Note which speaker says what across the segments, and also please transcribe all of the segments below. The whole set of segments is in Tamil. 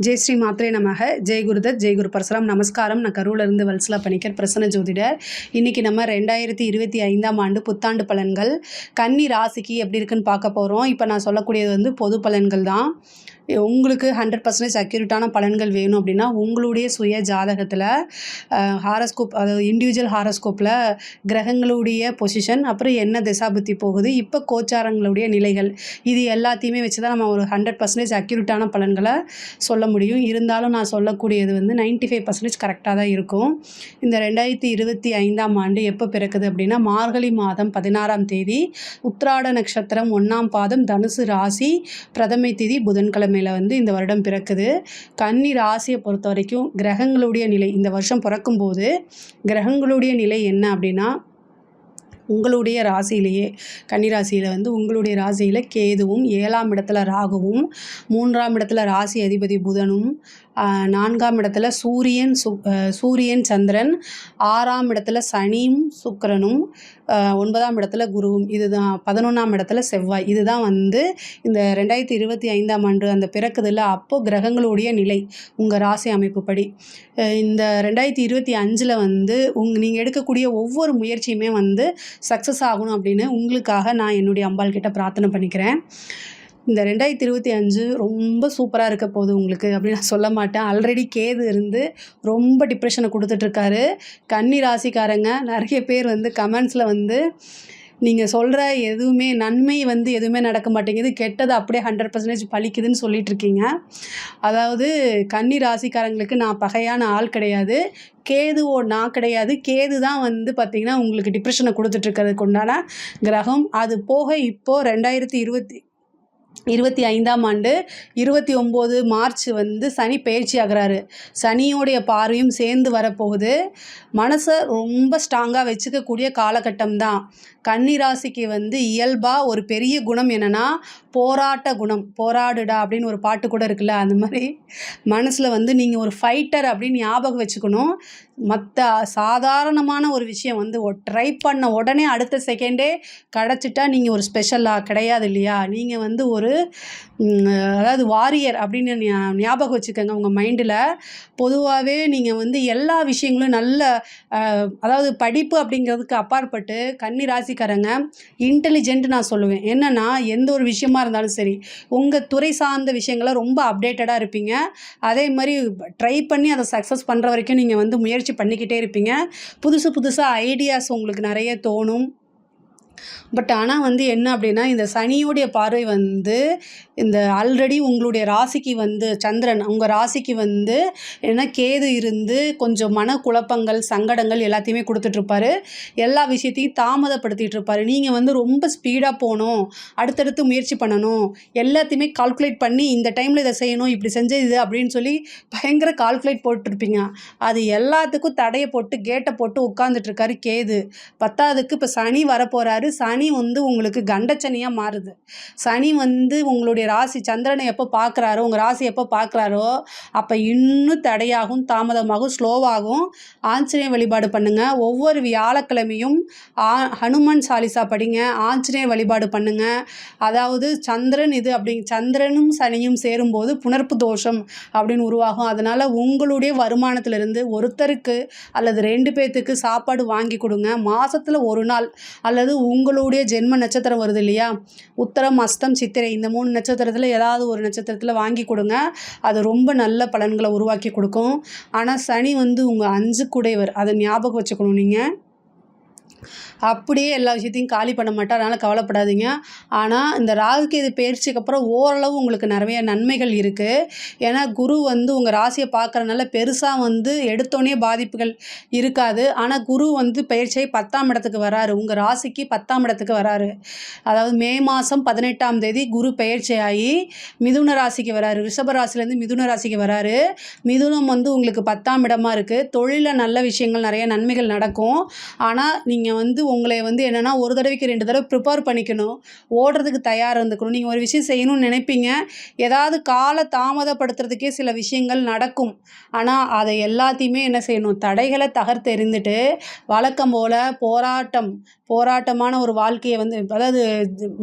Speaker 1: ஜெய் ஸ்ரீ மாத்ரே நமக. ஜெய் குருதத் ஜெய் குரு பரசுராம். நமஸ்காரம். நான் கரூர்லேருந்து வல்சலா பணிக்கர் பிரசன்ன ஜோதிடர். இன்றைக்கி நம்ம ரெண்டாயிரத்தி இருபத்தி ஐந்தாம் ஆண்டு புத்தாண்டு பலன்கள். கன்னி ராசிக்கு எப்படி இருக்குன்னு பார்க்க போகிறோம் இப்போ நான் சொல்லக்கூடியது வந்து பொது பலன்கள் தான். உங்களுக்கு ஹண்ட்ரட் பர்சன்டேஜ் அக்யூரேட்டான பலன்கள் வேணும் அப்படின்னா உங்களுடைய சுய ஜாதகத்தில் ஹாரஸ்கோப் அதாவது இண்டிவிஜுவல் ஹாரஸ்கோப்பில் கிரகங்களுடைய பொசிஷன் அப்புறம் என்ன திசாபுத்தி போகுது இப்போ கோச்சாரங்களுடைய நிலைகள் இது எல்லாத்தையுமே வச்சு தான் நம்ம ஒரு ஹண்ட்ரட் பர்சன்டேஜ் அக்யூரேட்டான பலன்களை சொல்ல முடியும். இருந்தாலும் நான் சொல்லக்கூடியது வந்து நைன்ட்டி ஃபைவ் பர்சன்டேஜ் கரெக்டாக தான் இருக்கும். இந்த ரெண்டாயிரத்தி இருபத்தி ஐந்தாம் ஆண்டு எப்போ பிறக்குது அப்படின்னா மார்கழி மாதம் பதினாறாம் தேதி உத்ராட நட்சத்திரம் ஒன்றாம் பாதம் தனுசு ராசி பிரதமை தேதி புதன்கிழமையில் வந்து இந்த வருடம் பிறக்குது. கன்னி ராசியை பொறுத்த வரைக்கும் கிரகங்களுடைய நிலை இந்த வருஷம் பிறக்கும்போது கிரகங்களுடைய நிலை என்ன அப்படின்னா உங்களுடைய ராசியிலேயே கன்னிராசியில் வந்து உங்களுடைய ராசியில் கேதுவும் ஏழாம் இடத்துல ராகுவும் மூன்றாம் இடத்துல ராசி அதிபதி புதனும் நான்காம் இடத்துல சூரியன் சு சூரியன் சந்திரன் ஆறாம் இடத்துல சனியும் சுக்கிரனும் ஒன்பதாம் இடத்துல குருவும். இதுதான் பதினொன்றாம் இடத்துல செவ்வாய். இதுதான் வந்து இந்த ரெண்டாயிரத்தி இருபத்தி ஐந்தாம் ஆண்டு அந்த பிறக்குதில்ல அப்போது கிரகங்களுடைய நிலை உங்கள் ராசி அமைப்புப்படி இந்த ரெண்டாயிரத்தி இருபத்தி அஞ்சில் வந்து உங் நீங்கள் எடுக்கக்கூடிய ஒவ்வொரு முயற்சியுமே வந்து சக்ஸஸ் ஆகணும் அப்படின்னு உங்களுக்காக நான் என்னுடைய அம்பாள் கிட்ட பிரார்த்தனை பண்ணிக்கிறேன். இந்த ரெண்டாயிரத்தி இருபத்தி அஞ்சு ரொம்ப சூப்பராக இருக்க போகுது உங்களுக்கு அப்படின்னு நான் சொல்ல மாட்டேன். ஆல்ரெடி கேது இருந்து ரொம்ப டிப்ரெஷனை கொடுத்துட்ருக்காரு கன்னி ராசிக்காரங்க நிறைய பேர் வந்து கமெண்ட்ஸில் வந்து நீங்கள் சொல்கிற எதுவுமே நன்மை வந்து எதுவுமே நடக்க மாட்டேங்குது. கெட்டது அப்படியே ஹண்ட்ரட் பர்சன்டேஜ் பழிக்குதுன்னு சொல்லிட்டு இருக்கீங்க. அதாவது கன்னி ராசிக்காரங்களுக்கு நான் பகையான ஆள் கிடையாது. கேதுவோ நான் கிடையாது. கேது தான் வந்து பார்த்திங்கன்னா உங்களுக்கு டிப்ரெஷனை கொடுத்துட்ருக்கிறதுக்கு உண்டான கிரகம். அது போக இப்போது ரெண்டாயிரத்தி இருபத்தி இருபத்தி ஐந்தாம் ஆண்டு இருபத்தி ஒம்பது மார்ச் வந்து சனி பயிற்சி ஆகிறாரு. சனியோடைய பார்வையும் சேர்ந்து வரப்போகுது. மனசை ரொம்ப ஸ்ட்ராங்காக வச்சுக்கக்கூடிய காலகட்டம் தான். கன்னி ராசிக்கு வந்து இயல்பாக ஒரு பெரிய குணம் என்னென்னா போராட்ட குணம் போராடுடா அப்படின்னு ஒரு பாட்டு கூட இருக்குல்ல அந்த மாதிரி மனசில் வந்து நீங்கள் ஒரு ஃபைட்டர் அப்படின்னு ஞாபகம் வச்சுக்கணும். மற்ற சாதாரணமான ஒரு விஷயம் வந்து ட்ரை பண்ண உடனே அடுத்த செகண்டே கிடச்சிட்டா நீங்கள் ஒரு ஸ்பெஷலாக கிடையாது இல்லையா? நீங்கள் வந்து ஒரு அதாவது வாரியர் அப்படின்னு ஞாபகம் வச்சுக்கோங்க உங்கள் மைண்டில் பொதுவாகவே நீங்கள் வந்து எல்லா விஷயங்களும் நல்ல அதாவது படிப்பு அப்படிங்கிறதுக்கு அப்பாற்பட்டு கன்னி ராசிக்காரங்க இன்டெலிஜென்ட் நான் சொல்லுவேன். என்னென்னா எந்த ஒரு விஷயமா இருந்தாலும் சரி உங்கள் துறை சார்ந்த விஷயங்களை ரொம்ப அப்டேட்டடாக இருப்பீங்க. அதே மாதிரி ட்ரை பண்ணி அதை சக்ஸஸ் பண்ணுற வரைக்கும் நீங்கள் வந்து முயற்சி பண்ணிக்கிட்டே இருப்பீங்க. புதுசு புதுசாக ஐடியாஸ் உங்களுக்கு நிறைய தோணும். பட் ஆனால் வந்து என்ன அப்படின்னா இந்த சனியுடைய பார்வை வந்து இந்த ஆல்ரெடி உங்களுடைய ராசிக்கு வந்து சந்திரன் உங்கள் ராசிக்கு வந்து என்ன கேது இருந்து கொஞ்சம் மனக்குழப்பங்கள் சங்கடங்கள் எல்லாத்தையுமே கொடுத்துட்ருப்பாரு. எல்லா விஷயத்தையும் தாமதப்படுத்திட்டு இருப்பார். நீங்கள் வந்து ரொம்ப ஸ்பீடாக போகணும். அடுத்தடுத்து முயற்சி பண்ணணும். எல்லாத்தையுமே கால்குலேட் பண்ணி இந்த டைமில் இதை செய்யணும் இப்படி செஞ்ச இது அப்படின்னு சொல்லி பயங்கர கால்குலேட் போட்டுருப்பீங்க. அது எல்லாத்துக்கும் தடையை போட்டு கேட்டை போட்டு உட்காந்துட்ருக்காரு கேது. பத்தாவதுக்கு இப்போ சனி வரப்போகிறாரு சனி வந்து உங்களுக்கு கண்டச்சனியாக மாறுது. சனி வந்து உங்களுடைய ராசி சந்திரனை எப்போ பார்க்குறாரோ உங்கள் ராசி எப்போ பார்க்குறாரோ அப்போ இன்னும் தடையாகும் தாமதமாகும் ஸ்லோவாகும். ஆஞ்சநேய வழிபாடு பண்ணுங்கள் ஒவ்வொரு வியாழக்கிழமையும் ஆ ஹனுமான் சாலிசா படிங்க. ஆஞ்சநேய வழிபாடு பண்ணுங்கள் அதாவது சந்திரன் இது அப்படி சந்திரனும் சனியும் சேரும்போது புணர்ப்பு தோஷம் அப்படின்னு உருவாகும். அதனால் உங்களுடைய வருமானத்திலிருந்து ஒருத்தருக்கு அல்லது ரெண்டு பேர்த்துக்கு சாப்பாடு வாங்கி கொடுங்க. மாதத்தில் ஒரு நாள் அல்லது உங் உங்களுடைய ஜென்ம நட்சத்திரம் வருது இல்லையா? உத்தரம் அஸ்தம் சித்திரை இந்த மூணு நட்சத்திரத்தில் ஏதாவது ஒரு நட்சத்திரத்தில் வாங்கி கொடுங்க. அது ரொம்ப நல்ல பலன்களை உருவாக்கி கொடுக்கும். ஆனால் சனி வந்து உங்கள் அஞ்சு குடைவர் அதை ஞாபகம் வச்சுக்கணும் நீங்கள் அப்படியே எல்லா விஷயத்தையும் காலி பண்ண மாட்டார் அதனால் கவலைப்படாதீங்க. ஆனால் இந்த ராகுகேது பயிற்சிக்கு அப்புறம் ஓரளவு உங்களுக்கு நிறைய நன்மைகள் இருக்குது ஏன்னா குரு வந்து உங்கள் ராசியை பார்க்குறனால பெருசாக வந்து எடுத்தோடனே பாதிப்புகள் இருக்காது. ஆனால் குரு வந்து பயிற்சியை பத்தாம் இடத்துக்கு வராரு. உங்கள் ராசிக்கு பத்தாம் இடத்துக்கு வராரு. அதாவது மே மாதம் பதினெட்டாம் தேதி குரு பயிற்சி ஆகி மிதுன ராசிக்கு வராரு. ரிஷப ராசிலேருந்து மிதுன ராசிக்கு வராரு. மிதுனம் வந்து உங்களுக்கு பத்தாம் இடமா இருக்குது தொழிலில் நல்ல விஷயங்கள் நிறைய நன்மைகள் நடக்கும். ஆனால் நீங்கள் வந்து உங்களை வந்து என்னென்னா ஒரு தடவைக்கு ரெண்டு தடவை ப்ரிப்பேர் பண்ணிக்கணும். ஓடுறதுக்கு தயாராக இருந்துக்கணும். நீங்கள் ஒரு விஷயம் செய்யணும்னு நினைப்பீங்க. ஏதாவது கால தாமதப்படுத்துறதுக்கே சில விஷயங்கள் நடக்கும். ஆனால் அதை எல்லாத்தையுமே என்ன செய்யணும்? தடைகளை தகர்த்தெறிந்துட்டு வழக்கம் போல் போராட்டம் போராட்டமான ஒரு வாழ்க்கையை வந்து அதாவது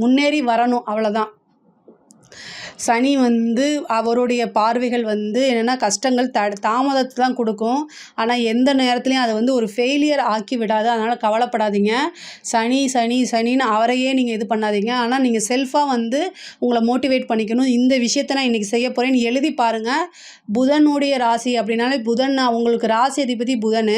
Speaker 1: முன்னேறி வரணும். அவ்வளோதான் சனி வந்து அவருடைய பார்வைகள் வந்து என்னென்னா கஷ்டங்கள் த தாமதத்தை தான் கொடுக்கும். ஆனால் எந்த நேரத்துலையும் அதை வந்து ஒரு ஃபெயிலியர் ஆக்கி விடாது. அதனால் கவலைப்படாதீங்க. சனி சனி சனின்னு அவரையே நீங்கள் இது பண்ணாதீங்க. ஆனால் நீங்கள் செல்ஃபாக வந்து உங்களை மோட்டிவேட் பண்ணிக்கணும். இந்த விஷயத்தை நான் இன்றைக்கி செய்ய போகிறேன்னு எழுதி பாருங்கள் புதனுடைய ராசி அப்படின்னாலே புதன் உங்களுக்கு ராசி அதிபதி புதன்.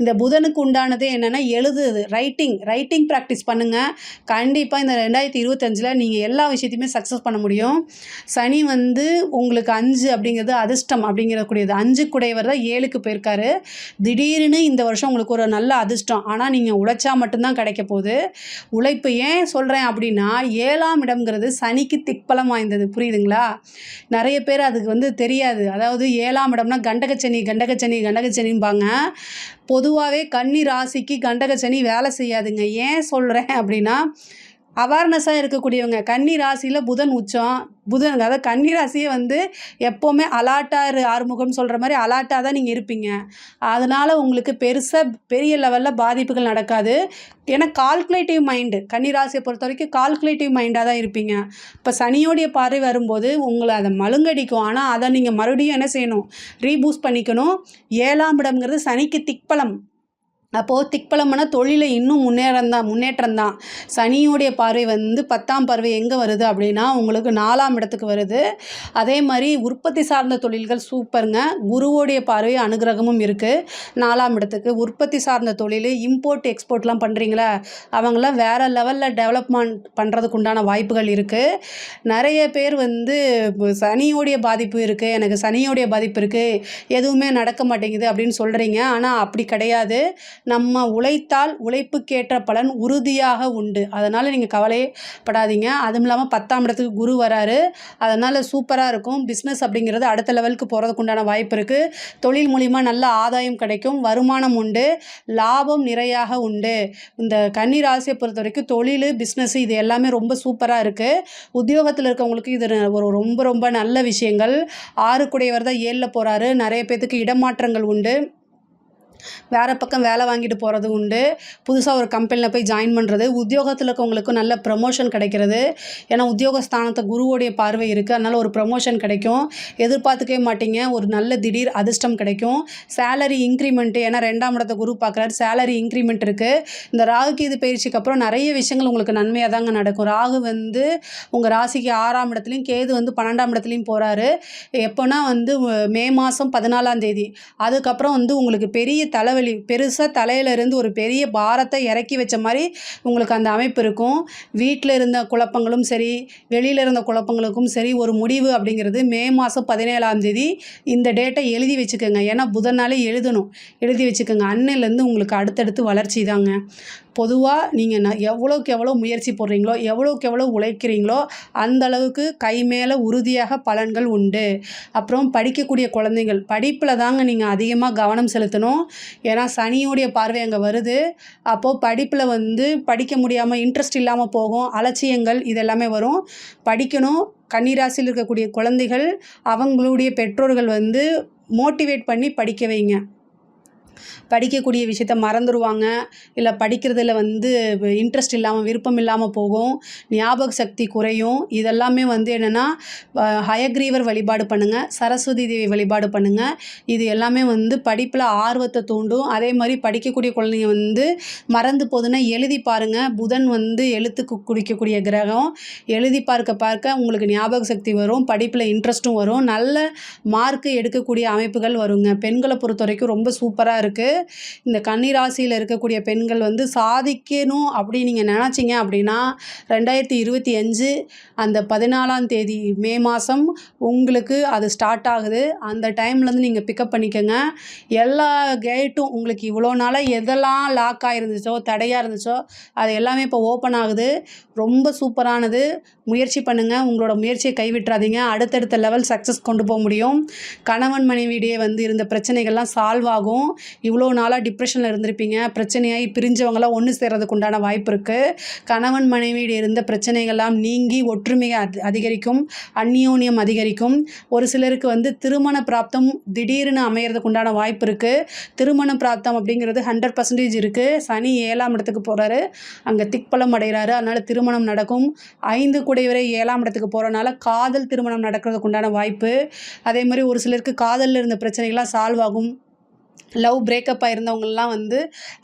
Speaker 1: இந்த புதனுக்கு உண்டானதே என்னென்னா எழுதுது ரைட்டிங் ரைட்டிங் ப்ராக்டிஸ் பண்ணுங்கள் கண்டிப்பாக இந்த ரெண்டாயிரத்தி இருபத்தஞ்சில் நீங்கள் எல்லா விஷயத்தையுமே சக்ஸஸ் பண்ண முடியும். சனி வந்து உங்களுக்கு அஞ்சு அப்படிங்கிறது அதிர்ஷ்டம் அப்படிங்கிறக்கூடியது. அஞ்சு குடையவர் தான் ஏழுக்கு போயிருக்காரு. திடீர்னு இந்த வருஷம் உங்களுக்கு ஒரு நல்ல அதிர்ஷ்டம். ஆனால் நீங்கள் உழைச்சா மட்டும்தான் கிடைக்க போகுது. உழைப்பு ஏன் சொல்கிறேன் அப்படின்னா ஏழாம் இடம்ங்கிறது சனிக்கு திக்பலம் வாய்ந்தது. புரியுதுங்களா? நிறைய பேர் அதுக்கு வந்து தெரியாது. அதாவது ஏழாம் இடம்னா கண்டகச்சனி கண்டகச்சனி கண்டகச்சனிம்பாங்க பொதுவாகவே கன்னி ராசிக்கு கண்டகச்சனி வேலை செய்யாதுங்க. ஏன் சொல்கிறேன் அப்படின்னா அவேர்னஸாக இருக்கக்கூடியவங்க. கன்னி ராசியில் புதன் உச்சம். புதன் அதாவது கன்னி ராசியே வந்து எப்போவுமே அலாட்டாக இரு ஆறுமுகம்னு சொல்கிற மாதிரி அலாட்டாக தான் நீங்கள் இருப்பீங்க. அதனால் உங்களுக்கு பெருசாக பெரிய லெவலில் பாதிப்புகள் நடக்காது. ஏன்னா கால்குலேட்டிவ் மைண்டு கன்னி ராசியை பொறுத்த வரைக்கும் கால்குலேட்டிவ் மைண்டாக தான் இருப்பீங்க. இப்போ சனியோடைய பார்வை வரும்போது உங்களை அதை மழுங்கடிக்கும். ஆனால் அதை நீங்கள் மறுபடியும் என்ன செய்யணும்? ரீபூஸ்ட் பண்ணிக்கணும். ஏழாம் இடம்ங்கிறது சனிக்கு திக்பலம். அப்போது திக்பலமான தொழிலில் இன்னும் முன்னேறம் தான் முன்னேற்றம் தான் சனியுடைய பார்வை வந்து பத்தாம் பார்வை எங்கே வருது அப்படின்னா உங்களுக்கு நாலாம் இடத்துக்கு வருது. அதே மாதிரி உற்பத்தி சார்ந்த தொழில்கள் சூப்பருங்க. குருவோடைய பார்வை அனுகிரகமும் இருக்குது நாலாம் இடத்துக்கு உற்பத்தி சார்ந்த தொழில் இம்போர்ட் எக்ஸ்போர்ட்லாம் பண்ணுறீங்களா அவங்களாம் வேறு லெவலில் டெவலப்மெண்ட் பண்ணுறதுக்கு உண்டான வாய்ப்புகள் இருக்குது நிறைய பேர் வந்து சனியோடைய பாதிப்பு இருக்குது எனக்கு சனியோடைய பாதிப்பு இருக்குது எதுவுமே நடக்க மாட்டேங்குது அப்படின்னு சொல்கிறீங்க ஆனால் அப்படி கிடையாது. நம்ம உழைத்தால் உழைப்புக்கேற்ற பலன் உறுதியாக உண்டு. அதனால் நீங்கள் கவலைப்படாதீங்க. அதுவும் இல்லாமல் பத்தாம் இடத்துக்கு குரு வராரு. அதனால் சூப்பராக இருக்கும். பிஸ்னஸ் அப்படிங்கிறது அடுத்த லெவலுக்கு போகிறதுக்கு உண்டான வாய்ப்பு இருக்குது தொழில் மூலிமா நல்ல ஆதாயம் கிடைக்கும். வருமானம் உண்டு. லாபம் நிறையாக உண்டு. இந்த கன்னி ராசியை பொறுத்த வரைக்கும் தொழில் பிஸ்னஸ் இது எல்லாமே ரொம்ப சூப்பராக இருக்குது உத்தியோகத்தில் இருக்கவங்களுக்கு இது ஒரு ரொம்ப ரொம்ப நல்ல விஷயங்கள். ஆறுக்குடையவர் தான் ஏழில் போகிறாரு நிறைய பேர்த்துக்கு இடமாற்றங்கள் உண்டு. வேறு பக்கம் வேலை வாங்கிட்டு போகிறது உண்டு. புதுசாக ஒரு கம்பெனியில் போய் ஜாயின் பண்ணுறது உத்தியோகத்தில் இருக்கவங்களுக்கும் நல்ல ப்ரமோஷன் கிடைக்கிறது. ஏன்னா உத்தியோகஸ்தானத்தை குருவோடைய பார்வை இருக்குது அதனால் ஒரு ப்ரமோஷன் கிடைக்கும். எதிர்பார்த்துக்கவே மாட்டீங்க. ஒரு நல்ல திடீர் அதிர்ஷ்டம் கிடைக்கும். சேலரி இன்க்ரிமெண்ட்டு ஏன்னா ரெண்டாம் இடத்த குரு பார்க்குறாரு. சேலரி இன்க்ரிமெண்ட் இருக்குது இந்த ராகுக்கு இது பயிற்சிக்கு அப்புறம் நிறைய விஷயங்கள் உங்களுக்கு நன்மையாக தாங்க நடக்கும். ராகு வந்து உங்கள் ராசிக்கு ஆறாம் இடத்துலையும் கேது வந்து பன்னெண்டாம் இடத்துலையும் போகிறாரு எப்போனா வந்து மே மாதம் பதினாலாம் தேதி. அதுக்கப்புறம் வந்து உங்களுக்கு பெரிய தலைவலி பெருசாக தலையிலேருந்து ஒரு பெரிய பாரத்தை இறக்கி வச்ச மாதிரி உங்களுக்கு அந்த அமைப்பு இருக்கும். வீட்டில் இருந்த குழப்பங்களும் சரி வெளியில் இருந்த குழப்பங்களுக்கும் சரி ஒரு முடிவு அப்படிங்கிறது மே மாதம் பதினேழாம் தேதி இந்த டேட்டை எழுதி வச்சுக்கோங்க. ஏன்னா புதனாலே எழுதணும். எழுதி வச்சுக்கோங்க. அன்னையிலேருந்து உங்களுக்கு அடுத்தடுத்து வளர்ச்சி தாங்க. பொதுவாக நீங்கள் நான் எவ்வளோக்கு எவ்வளோ முயற்சி போடுறீங்களோ எவ்வளோக்கு எவ்வளோ உழைக்கிறீங்களோ அந்தளவுக்கு கை மேலே உறுதியாக பலன்கள் உண்டு. அப்புறம் படிக்கக்கூடிய குழந்தைகள் படிப்பில் தாங்க நீங்கள் அதிகமாக கவனம் செலுத்தணும். ஏன்னா சனியுடைய பார்வை அங்கே வருது. அப்போது படிப்பில் வந்து படிக்க முடியாமல் இன்ட்ரெஸ்ட் இல்லாமல் போகும் அலட்சியங்கள் இதெல்லாமே வரும். படிக்கணும் கன்னிராசியில் இருக்கக்கூடிய குழந்தைகள் அவங்களுடைய பெற்றோர்கள் வந்து மோட்டிவேட் பண்ணி படிக்க வைங்க. படிக்கக்கூடிய விஷயத்த மறந்துடுவாங்க இல்லை படிக்கிறதுல வந்து இன்ட்ரெஸ்ட் இல்லாமல் விருப்பம் இல்லாமல் போகும். ஞாபக சக்தி குறையும். இதெல்லாமே வந்து என்னென்னா ஹயக்ரீவர் வழிபாடு பண்ணுங்கள் சரஸ்வதி தேவி வழிபாடு பண்ணுங்கள் இது எல்லாமே வந்து படிப்பில் ஆர்வத்தை தூண்டும். அதே மாதிரி படிக்கக்கூடிய குழந்தைங்க வந்து மறந்து போகுதுன்னா எழுதி பாருங்கள் புதன் வந்து எழுத்துக்கு குடிக்கக்கூடிய கிரகம். எழுதி பார்க்க பார்க்க உங்களுக்கு ஞாபக சக்தி வரும். படிப்பில் இன்ட்ரெஸ்ட்டும் வரும். நல்ல மார்க்கு எடுக்கக்கூடிய அமைப்புகள் வருங்க. பெண்களை பொறுத்த வரைக்கும் ரொம்ப சூப்பராக இருக்குது இந்த கன்னிராசியில் இருக்கக்கூடிய பெண்கள் வந்து சாதிக்கணும் அப்படி நீங்கள் நினச்சிங்க அப்படின்னா ரெண்டாயிரத்தி இருபத்தி அஞ்சு அந்த பதினாலாம் தேதி மே மாதம் உங்களுக்கு அது ஸ்டார்ட் ஆகுது. அந்த டைம்லேருந்து நீங்கள் பிக்கப் பண்ணிக்கோங்க. எல்லா கேட்டும் உங்களுக்கு இவ்வளோ நாளாக எதெல்லாம் லாக் ஆகிருந்துச்சோ தடையாக இருந்துச்சோ அது எல்லாமே இப்போ ஓப்பன் ஆகுது. ரொம்ப சூப்பரானது. முயற்சி பண்ணுங்கள் உங்களோட முயற்சியை கைவிட்டுறாதீங்க. அடுத்தடுத்த லெவல் சக்ஸஸ் கொண்டு போக முடியும். கணவன் மனைவியிடையே வந்து இருந்த பிரச்சனைகள்லாம் சால்வ் ஆகும். இவ்வளோ நாளாக டிப்ரெஷனில் இருந்திருப்பீங்க. பிரச்சனையாகி பிரிஞ்சவங்களாம் ஒன்று சேர்றதுக்கு உண்டான வாய்ப்பு இருக்குது கணவன் மனைவியில் இருந்த பிரச்சனைகள்லாம் நீங்கி ஒற்றுமையை அதி அதிகரிக்கும் அந்யோன்யம் அதிகரிக்கும். ஒரு சிலருக்கு வந்து திருமண பிராப்தம் திடீர்னு அமையறதுக்கு உண்டான வாய்ப்பு இருக்குது திருமண பிராப்தம் அப்படிங்கிறது ஹண்ட்ரட் பர்சன்டேஜ் இருக்குது சனி ஏழாம் இடத்துக்கு போகிறாரு அங்கே திக்பலம் அடைகிறாரு. அதனால் திருமணம் நடக்கும். ஐந்து குடைவரை ஏழாம் இடத்துக்கு போகிறனால காதல் திருமணம் நடக்கிறதுக்கு உண்டான வாய்ப்பு. அதே மாதிரி ஒரு சிலருக்கு காதலில் இருந்த பிரச்சனைகள்லாம் சால்வ் ஆகும். லவ் பிரேக்கப் ஆயிருந்தவங்கலாம் வந்து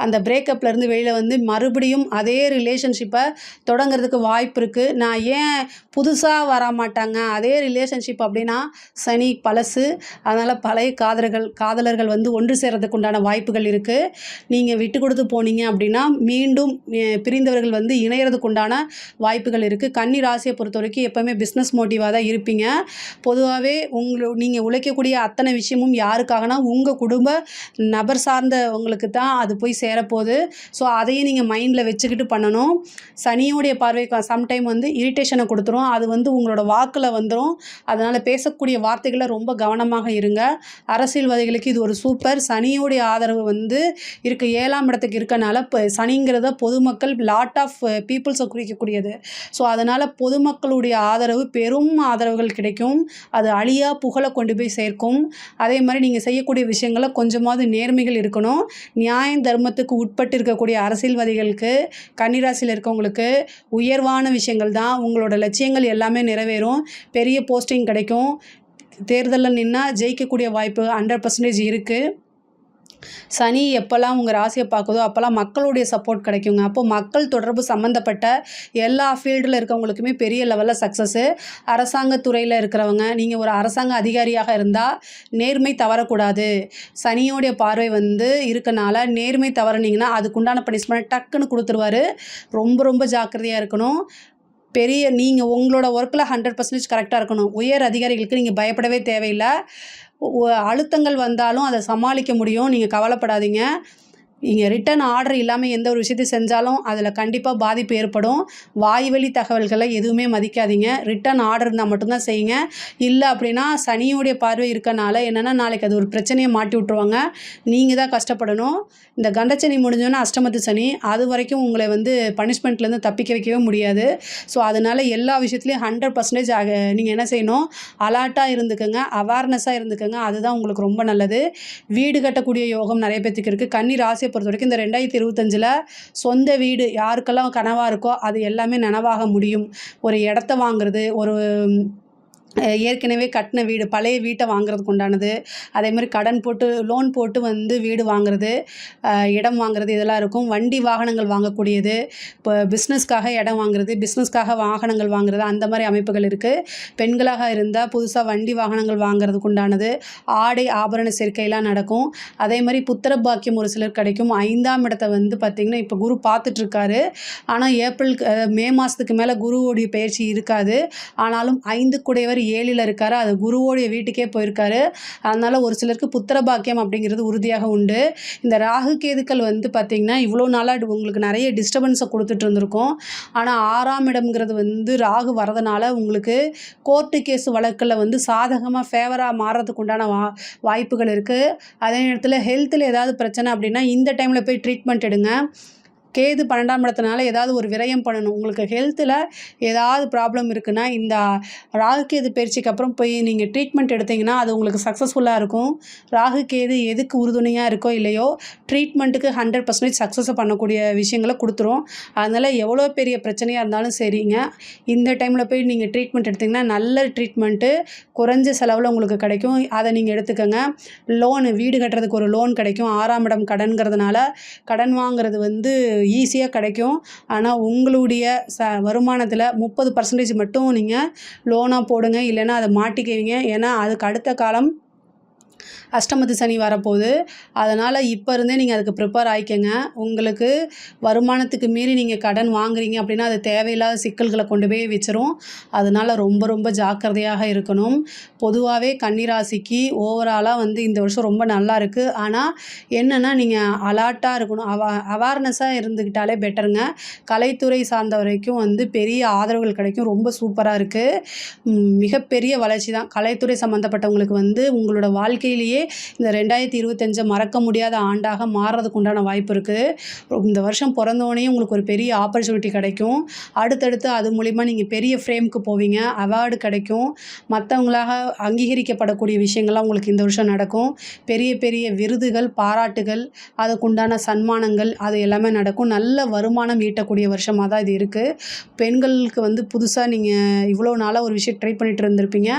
Speaker 1: அந்த பிரேக்கப்லேருந்து வெளியில் வந்து மறுபடியும் அதே ரிலேஷன்ஷிப்பை தொடங்குறதுக்கு வாய்ப்பு இருக்குது நான் ஏன் புதுசாக வர மாட்டாங்க? அதே ரிலேஷன்ஷிப் அப்படின்னா சனி பழசு. அதனால் பழைய காதலர்கள் காதலர்கள் வந்து ஒன்று சேர்றதுக்கு உண்டான வாய்ப்புகள் இருக்குது நீங்கள் விட்டு கொடுத்து போனீங்க அப்படின்னா மீண்டும் பிரிந்தவர்கள் வந்து இணையறதுக்கு உண்டான வாய்ப்புகள் இருக்குது கன்னி ராசியை பொறுத்த வரைக்கும் எப்போவுமே பிஸ்னஸ் மோட்டிவாக தான் இருப்பீங்க. பொதுவாகவே உங்களை நீங்கள் உழைக்கக்கூடிய அத்தனை விஷயமும் யாருக்காகனா உங்கள் குடும்ப நபர் சார்ந்தவங்களுக்கு தான் அது போய் சேரப்போகுது. ஸோ அதையும் நீங்கள் மைண்டில் வச்சுக்கிட்டு பண்ணணும். சனியோடைய பார்வை சம்டைம் வந்து இரிட்டேஷனை கொடுத்துரும். அது வந்து உங்களோட வாக்கில் வந்துடும் அதனால் பேசக்கூடிய வார்த்தைகளை ரொம்ப கவனமாக இருங்க. அரசியல்வாதிகளுக்கு இது ஒரு சூப்பர் சனியோடைய ஆதரவு வந்து இருக்க ஏழாம் இடத்துக்கு இருக்கனால இப்போ சனிங்கிறத பொதுமக்கள் லாட் ஆஃப் பீப்புள்ஸை குறிக்கக்கூடியது. ஸோ அதனால் பொதுமக்களுடைய ஆதரவு பெரும் ஆதரவுகள் கிடைக்கும். அது அழியா புகழை கொண்டு போய் சேர்க்கும். அதே மாதிரி நீங்கள் செய்யக்கூடிய விஷயங்களில் கொஞ்சமாவது நேர்மைகள் இருக்கணும். நியாயம் தர்மத்துக்கு உட்பட்டு இருக்கக்கூடிய அரசியல்வாதிகளுக்கு கன்னிராசியில் இருக்கவங்களுக்கு உயர்வான விஷயங்கள் தான். உங்களோட லட்சியங்கள் எல்லாமே நிறைவேறும். பெரிய போஸ்டிங் கிடைக்கும். தேர்தலில் நின்னால் ஜெயிக்கக்கூடிய வாய்ப்பு ஹண்ட்ரட் பர்சன்டேஜ் இருக்குது சனி எப்போல்லாம் உங்கள் ராசியை பார்க்குதோ அப்போல்லாம் மக்களுடைய சப்போர்ட் கிடைக்குங்க. அப்போ மக்கள் தொடர்பு சம்மந்தப்பட்ட எல்லா ஃபீல்டில் இருக்கவங்களுக்குமே பெரிய லெவலில் சக்ஸஸ்ஸு அரசாங்க துறையில் இருக்கிறவங்க நீங்கள் ஒரு அரசாங்க அதிகாரியாக இருந்தால் நேர்மை தவறக்கூடாது. சனியோடைய பார்வை வந்து இருக்கனால நேர்மை தவறுனீங்கன்னா அதுக்குண்டான பனிஷ்மெண்ட் டக்குன்னு கொடுத்துருவாரு. ரொம்ப ரொம்ப ஜாக்கிரதையாக இருக்கணும். பெரிய நீங்கள் உங்களோட ஒர்க்கில் ஹண்ட்ரட் பர்சன்டேஜ் கரெக்டாக இருக்கணும். உயர் அதிகாரிகளுக்கு நீங்கள் பயப்படவே தேவையில்லை. அழுத்தங்கள் வந்தாலும் அதை சமாளிக்க முடியும். நீங்கள் கவலைப்படாதீங்க. நீங்கள் ரிட்டன் ஆர்டர் இல்லாமல் எந்த ஒரு விஷயத்தை செஞ்சாலும் அதில் கண்டிப்பாக பாதிப்பு ஏற்படும். வாய்வழி தகவல்களை எதுவுமே மதிக்காதீங்க. ரிட்டன் ஆர்டர் இருந்தால் மட்டும்தான் செய்யுங்க. இல்லை அப்படின்னா சனியுடைய பார்வை இருக்கனால என்னென்னா நாளைக்கு அது ஒரு பிரச்சனையை மாட்டி விட்ருவாங்க நீங்கள் தான் கஷ்டப்படணும். இந்த கண்டச்சனி முடிஞ்சோன்னா அஷ்டமத்து சனி அது வரைக்கும் உங்களை வந்து பனிஷ்மெண்ட்லேருந்து தப்பிக்க வைக்கவே முடியாது. ஸோ அதனால் எல்லா விஷயத்துலையும் ஹண்ட்ரட் பர்சன்டேஜ் ஆக நீங்கள் என்ன செய்யணும்? அலர்ட்டாக இருந்துக்கோங்க. அவேர்னஸாக இருந்துக்கோங்க. அதுதான் உங்களுக்கு ரொம்ப நல்லது. வீடு கட்டக்கூடிய யோகம் நிறைய பேத்துக்கு இருக்குது கன்னி ராசியை பொறுத்த வரைக்கும் இந்த ரெண்டாயிரத்தி இருபத்தஞ்சில் சொந்த வீடு யாருக்கெல்லாம் கனவாக இருக்கோ அது எல்லாமே நனவாக முடியும். ஒரு இடத்த வாங்குறது ஒரு ஏற்கனவே கட்டின வீடு பழைய வீட்டை வாங்குறதுக்கு உண்டானது. அதே மாதிரி கடன் போட்டு லோன் போட்டு வந்து வீடு வாங்குறது இடம் வாங்குறது இதெல்லாம் இருக்கும். வண்டி வாகனங்கள் வாங்கக்கூடியது இப்போ பிஸ்னஸ்க்காக இடம் வாங்குறது பிஸ்னஸ்க்காக வாகனங்கள் வாங்குறது அந்த மாதிரி அமைப்புகள் இருக்குது பெண்களாக இருந்தால் புதுசாக வண்டி வாகனங்கள் வாங்குறதுக்கு உண்டானது ஆடை ஆபரண சேர்க்கையெல்லாம் நடக்கும். அதே மாதிரி புத்திர பாக்கியம் ஒரு சிலர் கிடைக்கும். ஐந்தாம் இடத்தை வந்து பார்த்திங்கன்னா இப்போ குரு பார்த்துட்ருக்காரு. ஆனால் ஏப்ரல் மே மாதத்துக்கு மேலே குருவோடைய பயிற்சி இருக்காது. ஆனாலும் ஐந்து கூடையவர் ஏழில் இருக்காரு. அது குருவோடைய வீட்டுக்கே போயிருக்காரு. அதனால் ஒரு சிலருக்கு புத்திர பாக்கியம் அப்படிங்கிறது உறுதியாக உண்டு. இந்த ராகு கேதுக்கள் வந்து பார்த்திங்கன்னா இவ்வளோ நாளாக உங்களுக்கு நிறைய டிஸ்டர்பன்ஸை கொடுத்துட்டு இருந்திருக்கும். ஆனால் ஆறாம் இடம்ங்கிறது வந்து ராகு வரதுனால உங்களுக்கு கோர்ட்டு கேஸ் வழக்கில் வந்து சாதகமாக ஃபேவராக மாறுறதுக்கு உண்டான வா வாய்ப்புகள் இருக்குது அதே நேரத்தில் ஹெல்த்தில் ஏதாவது பிரச்சனை அப்படின்னா இந்த டைமில் போய் ட்ரீட்மெண்ட் எடுங்க. கேது பன்னெண்டாம் இடத்துனால ஏதாவது ஒரு விரயம் பண்ணணும். உங்களுக்கு ஹெல்த்தில் ஏதாவது ப்ராப்ளம் இருக்குன்னா இந்த ராகு கேது பயிற்சிக்கு அப்புறம் போய் நீங்கள் ட்ரீட்மெண்ட் எடுத்தீங்கன்னா அது உங்களுக்கு சக்ஸஸ்ஃபுல்லாக இருக்கும். ராகு கேது எதுக்கு உறுதுணையாக இருக்கோ இல்லையோ ட்ரீட்மெண்ட்டுக்கு ஹண்ட்ரட் பர்சன்டேஜ் சக்ஸஸ் பண்ணக்கூடிய விஷயங்களை கொடுத்துரும். அதனால் எவ்வளோ பெரிய பிரச்சனையாக இருந்தாலும் சரிங்க. இந்த டைமில் போய் நீங்கள் ட்ரீட்மெண்ட் எடுத்திங்கன்னா நல்ல ட்ரீட்மெண்ட்டு குறைஞ்ச செலவில் உங்களுக்கு கிடைக்கும். அதை நீங்கள் எடுத்துக்கோங்க. லோனு வீடு கட்டுறதுக்கு ஒரு லோன் கிடைக்கும். ஆறாம் இடம் கடன்கிறதுனால கடன் வாங்குறது வந்து ஈஸியாக கிடைக்கும். ஆனால் உங்களுடைய ச வருமானத்தில் முப்பது பர்சன்டேஜ் மட்டும் நீங்கள் லோனாக போடுங்க. இல்லைன்னா அதை மாட்டிக்குவீங்க. ஏன்னா அதுக்கு அடுத்த காலம் அஷ்டமத்து சனி வரப்போகுது. அதனால் இப்போ இருந்தே நீங்கள் அதுக்கு ப்ரிப்பேர் ஆகிக்கங்க உங்களுக்கு வருமானத்துக்கு மீறி நீங்கள் கடன் வாங்குறீங்க அப்படின்னா அது தேவையில்லாத சிக்கல்களை கொண்டு போய் வச்சிரும். அதனால் ரொம்ப ரொம்ப ஜாக்கிரதையாக இருக்கணும். பொதுவாகவே கன்னிராசிக்கு ஓவராலாக வந்து இந்த வருஷம் ரொம்ப நல்லா இருக்குது ஆனால் என்னென்னா நீங்கள் அலர்ட்டாக இருக்கணும். அவ அவேர்னஸாக இருந்துக்கிட்டாலே பெட்டருங்க கலைத்துறை சார்ந்த வரைக்கும் வந்து பெரிய ஆதரவுகள் கிடைக்கும். ரொம்ப சூப்பராக இருக்குது மிகப்பெரிய வளர்ச்சி தான். கலைத்துறை சம்மந்தப்பட்டவங்களுக்கு வந்து உங்களோட வாழ்க்கையிலேயே வாழ்க்கையிலேயே இந்த ரெண்டாயிரத்தி இருபத்தஞ்சை மறக்க முடியாத ஆண்டாக மாறுறதுக்கு உண்டான வாய்ப்பு இருக்குது இந்த வருஷம் பிறந்தோடனே உங்களுக்கு ஒரு பெரிய ஆப்பர்ச்சுனிட்டி கிடைக்கும். அடுத்தடுத்து அது மூலிமா நீங்கள் பெரிய ஃப்ரேமுக்கு போவீங்க. அவார்டு கிடைக்கும். மற்றவங்களாக அங்கீகரிக்கப்படக்கூடிய விஷயங்கள்லாம் உங்களுக்கு இந்த வருஷம் நடக்கும். பெரிய பெரிய விருதுகள் பாராட்டுகள் அதுக்குண்டான சன்மானங்கள் அது எல்லாமே நடக்கும். நல்ல வருமானம் ஈட்டக்கூடிய வருஷமாக தான் இது இருக்குது பெண்களுக்கு வந்து புதுசாக நீங்கள் இவ்வளோ நாளாக ஒரு விஷயம் ட்ரை பண்ணிட்டு இருந்திருப்பீங்க.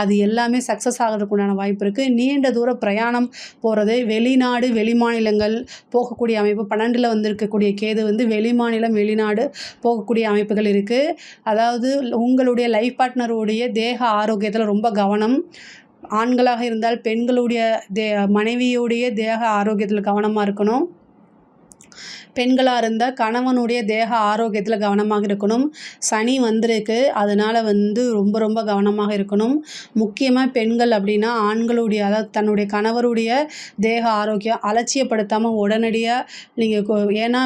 Speaker 1: அது எல்லாமே சக்ஸஸ் ஆகிறதுக்கு உண்டான வாய்ப்பு இருக்குது நீண்ட தூர பிரயாணம் போகிறது வெளிநாடு வெளிமாநிலங்கள் போகக்கூடிய அமைப்பு பன்னெண்டில் வந்திருக்கக்கூடிய கேது வந்து வெளிமாநிலம் வெளிநாடு போகக்கூடிய அமைப்புகள் இருக்குது அதாவது உங்களுடைய லைஃப் பார்ட்னருடைய தேக ஆரோக்கியத்தில் ரொம்ப கவனம். ஆண்களாக இருந்தால் பெண்களுடைய தே மனைவியுடைய தேக ஆரோக்கியத்தில் கவனமாக இருக்கணும். பெண்களாக இருந்தால் கணவனுடைய தேக ஆரோக்கியத்தில் கவனமாக இருக்கணும். சனி வந்திருக்கு. அதனால் வந்து ரொம்ப ரொம்ப கவனமாக இருக்கணும். முக்கியமாக பெண்கள் அப்படின்னா ஆண்களுடைய அதாவது தன்னுடைய கணவருடைய தேக ஆரோக்கியம் அலட்சியப்படுத்தாமல் உடனடியாக நீங்கள் ஏன்னா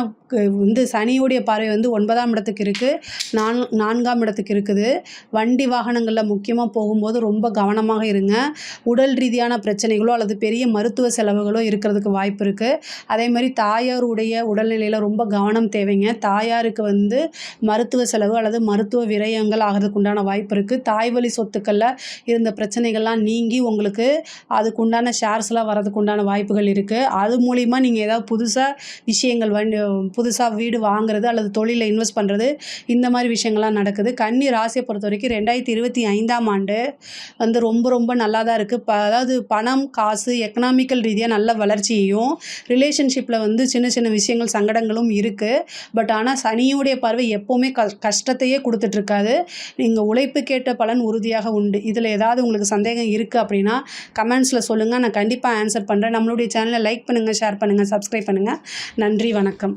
Speaker 1: வந்து சனியுடைய பார்வை வந்து ஒன்பதாம் இடத்துக்கு இருக்குது நான் நான்காம் இடத்துக்கு இருக்குது. வண்டி வாகனங்களில் முக்கியமாக போகும்போது ரொம்ப கவனமாக இருங்க. உடல் ரீதியான பிரச்சனைகளோ அல்லது பெரிய மருத்துவ செலவுகளோ இருக்கிறதுக்கு வாய்ப்பு இருக்குது அதே மாதிரி தாயாருடைய உடல்நிலையில் ரொம்ப கவனம் தேவைங்க. தாயாருக்கு வந்து மருத்துவ செலவு அல்லது மருத்துவ விரயங்கள் ஆகிறதுக்கு உண்டான வாய்ப்பு இருக்குது தாய் வழி சொத்துக்களில் இருந்த பிரச்சனைகள்லாம் நீங்கி உங்களுக்கு அதுக்கு உண்டான ஷேர்ஸ்லாம் வரதுக்கு உண்டான வாய்ப்புகள் இருக்குது அது மூலிமா நீங்கள் ஏதாவது புதுசாக விஷயங்கள் வண்டி புதுசாக வீடு வாங்குறது அல்லது தொழிலில் இன்வெஸ்ட் பண்ணுறது இந்த மாதிரி விஷயங்கள்லாம் நடக்குது. கன்னி ராசியை பொறுத்த வரைக்கும் ரெண்டாயிரத்தி இருபத்தி ஐந்தாம் ஆண்டு வந்து ரொம்ப ரொம்ப நல்லா தான் இருக்குது ப அதாவது பணம் காசு எக்கனாமிக்கல் ரீதியாக நல்ல வளர்ச்சியையும் ரிலேஷன்ஷிப்பில் வந்து சின்ன சின்ன விஷயங்கள் சங்கடங்களும் இருக்குது பட் ஆனால் சனியுடைய பார்வை எப்போவுமே க கஷ்டத்தையே கொடுத்துட்ருக்காது. நீங்கள் உழைப்பு கேட்ட பலன் உறுதியாக உண்டு. இதில் ஏதாவது உங்களுக்கு சந்தேகம் இருக்குது அப்படின்னா கமெண்ட்ஸில் சொல்லுங்கள் நான் கண்டிப்பாக ஆன்சர் பண்ணுறேன் நம்மளுடைய சேனலை லைக் பண்ணுங்கள் ஷேர் பண்ணுங்கள் சப்ஸ்கிரைப் பண்ணுங்கள் நன்றி வணக்கம்.